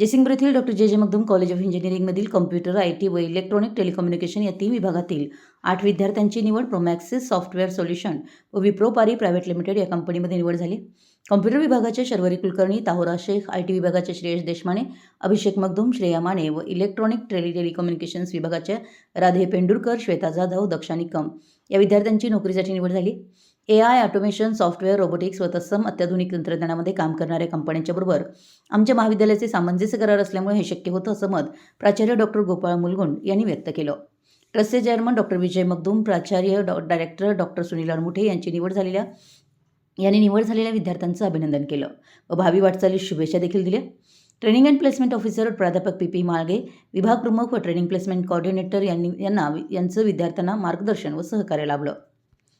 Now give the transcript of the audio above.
जयसिंगपूर येथील doctor J J Magdum college of इंजिनिअरिंगमधील computer I T व electronic telecommunication या तीन विभागातील आठ विद्यार्थ्यांची निवड प्रोमॅक्सिस सॉफ्टवेअर सोल्युशन व विप्रो पारी प्रायव्हेट लिमिटेड या कंपनीमध्ये निवड झाली. कॉम्प्युटर विभागाचे शर्वरी कुलकर्णी ताहोरा शेख आय टी विभागाचे श्रेयश देशमाने अभिषेक मगदूम श्रेया माने व इलेक्ट्रॉनिक टेली टेलिकम्युनिकेशन्स विभागाच्या राधे पेंडुरकर श्वेता जाधव दक्षा निकम या विद्यार्थ्यांची नोकरीसाठी निवड झाली. A I automation software robotics व तत्सम अत्याधुनिक तंत्रज्ञानामध्ये काम करणाऱ्या कंपन्यांच्याबरोबर आमच्या महाविद्यालयाचे सामंजस्य करार असल्यामुळे हे शक्य होतं असं मत प्राचार्य डॉक्टर गोपाळ मुलगुंड यांनी व्यक्त केलं. ट्रस्टचे चेअरमन डॉक्टर विजय मगदूम प्राचार्य डॉ. डायरेक्टर डॉक्टर सुनील अरमुठे यांची निवड झालेल्या यांनी निवड झालेल्या विद्यार्थ्यांचं अभिनंदन केलं व भावी वाटचालीस शुभेच्छा देखील दिल्या. ट्रेनिंग अँड प्लेसमेंट ऑफिसर प्राध्यापक पी पी माळगे विभाग प्रमुख व ट्रेनिंग प्लेसमेंट कॉर्डिनेटर यांनी यांना यांचं विद्यार्थ्यांना मार्गदर्शन व सहकार्य लाभलं.